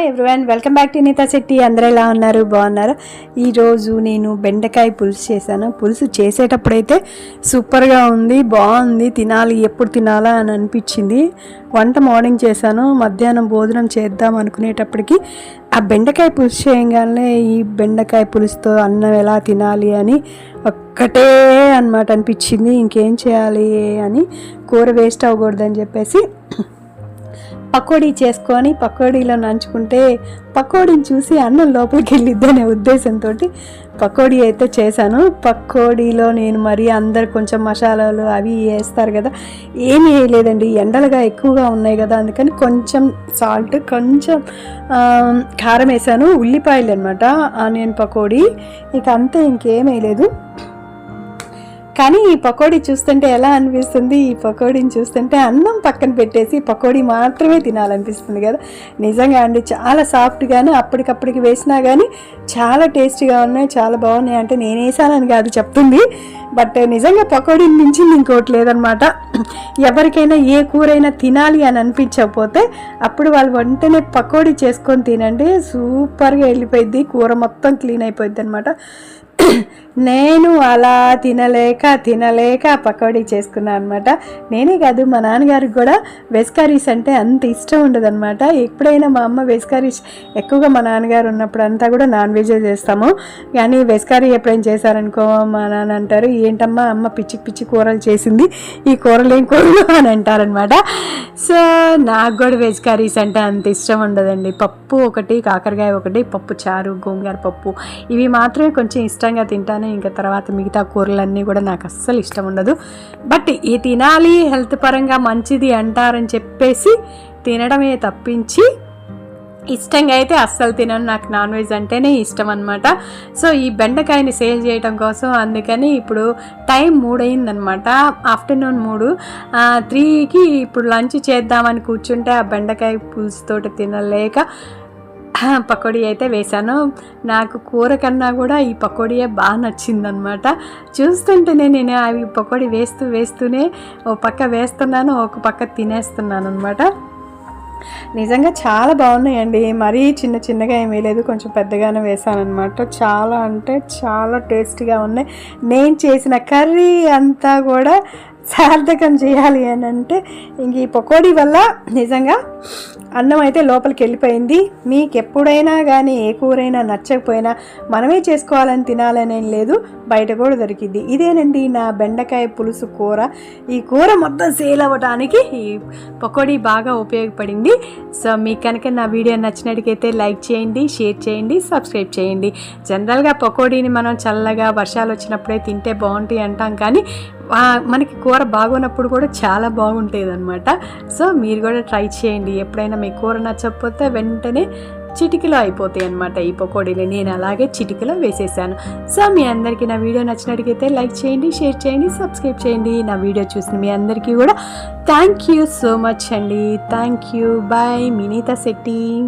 Hi everyone welcome back to Neeta Shetty అందరూ ఎలా ఉన్నారు? బాగున్నారు? ఈరోజు నేను బెండకాయ పులుసు చేశాను. పులుసు చేసేటప్పుడైతే సూపర్గా ఉంది బాగుంది. తినాలి ఎప్పుడు తినాలా అని అనిపించింది. వంట మార్నింగ్ చేశాను. మధ్యాహ్నం భోజనం చేద్దాం అనుకునేటప్పటికి ఆ బెండకాయ పులుసు చేయగానే ఈ బెండకాయ పులుసుతో అన్నం ఎలా తినాలి అని ఒక్కటే అనమాట అనిపించింది. ఇంకేం చేయాలి అని కూర వేస్ట్ అవ్వకూడదని చెప్పేసి పకోడీ చేసుకొని పకోడీలో నంచుకుంటే పకోడీని చూసి అన్నం లోపలికి వెళ్ళిద్దనే ఉద్దేశంతో పకోడీ అయితే చేశాను. పకోడీలో నేను మరి అందరు కొంచెం మసాలాలు అవి వేస్తారు కదా ఏమీ వేయలేదండి. ఎండలుగా ఎక్కువగా ఉన్నాయి కదా అందుకని కొంచెం సాల్ట్ కొంచెం కారం వేసాను ఉల్లిపాయలు అనమాట ఆనియన్ పకోడీ. ఇక అంతే ఇంకేం వేయలేదు. కానీ ఈ పకోడీ చూస్తుంటే ఎలా అనిపిస్తుంది? ఈ పకోడీని చూస్తుంటే అన్నం పక్కన పెట్టేసి పకోడీ మాత్రమే తినాలనిపిస్తుంది కదా. నిజంగా అండి చాలా సాఫ్ట్గాను అప్పటికప్పటికి వేసినా కానీ చాలా టేస్టీగా ఉన్నాయి చాలా బాగున్నాయి అంటే నేను వేసానని కాదు చెప్తుంది. బట్ నిజంగా పకోడీని మించింది ఇంకోటి లేదనమాట. ఎవరికైనా ఏ కూరైనా తినాలి అని అనిపించకపోతే అప్పుడు వాళ్ళు వెంటనే పకోడీ చేసుకొని తినండి. సూపర్గా వెళ్ళిపోయింది కూర మొత్తం క్లీన్ అయిపోయింది అనమాట. నేను అలా తినలేక తినలేక పకోడీ చేసుకున్నాను అనమాట నేనే కాదు మా నాన్నగారికి కూడా వెజ్ కర్రీస్ అంటే అంత ఇష్టం ఉండదన్నమాట. ఎప్పుడైనా మా అమ్మ వెజ్ కర్రీస్ ఎక్కువగా మా నాన్నగారు ఉన్నప్పుడు అంతా కూడా నాన్ వెజే చేస్తాము. కానీ వెజ్ కర్రీ ఎప్పుడైనా చేశారనుకో మా నాన్న అంటారు ఏంటమ్మా అమ్మ పిచ్చి పిచ్చి కూరలు చేసింది ఈ కూరలు ఏం కూరలు? అని అంటారనమాట సో నాకు కూడా వెజ్ కర్రీస్ అంటే అంత ఇష్టం ఉండదండి. పప్పు ఒకటి కాకరకాయ ఒకటి పప్పు చారు గోంగూర పప్పు ఇవి మాత్రమే కొంచెం ఇష్టంగా తింటాను ఇంకా తర్వాత మిగతా కూరలన్నీ కూడా నాకు అస్సలు ఇష్టం ఉండదు. బట్ ఈ తినాలి హెల్త్ పరంగా మంచిది అంటారని చెప్పేసి తినడమే తప్పించి ఇష్టంగా అయితే అస్సలు తినను. నాకు నాన్ వెజ్ అంటేనే ఇష్టం అనమాట సో ఈ బెండకాయని సేల్ చేయడం కోసం అందుకని ఇప్పుడు టైం మూడు అయిందనమాట ఆఫ్టర్నూన్ మూడు. త్రీకి ఇప్పుడు లంచ్ చేద్దామని కూర్చుంటే ఆ బెండకాయ పులుసుతోటి తినలేక పకోడీ అయితే వేశాను. నాకు కూర కన్నా కూడా ఈ పకోడీయే బాగా నచ్చిందనమాట చూస్తుంటేనే నేను అవి పకోడీ వేస్తూ వేస్తూనే ఓ పక్క వేస్తున్నాను ఒక పక్క తినేస్తున్నాను అనమాట నిజంగా చాలా బాగున్నాయండి. మరీ చిన్న చిన్నగా ఏమీ లేదు కొంచెం పెద్దగానే వేసానమాట చాలా అంటే చాలా టేస్టీగా ఉన్నాయి. నేను చేసిన కర్రీ అంతా కూడా సార్థకం చేయాలి అని అంటే ఇంక ఈ పకోడీ వల్ల నిజంగా అన్నం అయితే లోపలికి వెళ్ళిపోయింది. మీకు ఎప్పుడైనా కానీ ఏ కూరైనా నచ్చకపోయినా మనమే చేసుకోవాలని తినాలనేం లేదు. బయట కూడా దొరికింది ఇదేనండి నా బెండకాయ పులుసు కూర. ఈ కూర మొత్తం సేల్ అవ్వడానికి ఈ పకోడీ బాగా ఉపయోగపడింది. సో మీకు కనుక నా వీడియో నచ్చినట్టుకైతే లైక్ చేయండి షేర్ చేయండి సబ్స్క్రైబ్ చేయండి. జనరల్గా పకోడీని మనం చల్లగా వర్షాలు వచ్చినప్పుడే తింటే బాగుంటాయి అంటాం కానీ మనకి కూర బాగున్నప్పుడు కూడా చాలా బాగుంటుంది అనమాట సో మీరు కూడా ట్రై చేయండి. ఎప్పుడైనా మీ కూర నచ్చకపోతే వెంటనే చిటికలో అయిపోతాయి అనమాట ఈ పకోడీలు. నేను అలాగే చిటికలో వేసేసాను. సో మీ అందరికీ నా వీడియో నచ్చినట్టుగైతే లైక్ చేయండి షేర్ చేయండి సబ్స్క్రైబ్ చేయండి. నా వీడియో చూసిన మీ అందరికీ కూడా థ్యాంక్ యూ సో మచ్ అండి. Thank you. బాయ్ మినీతా శెట్టి.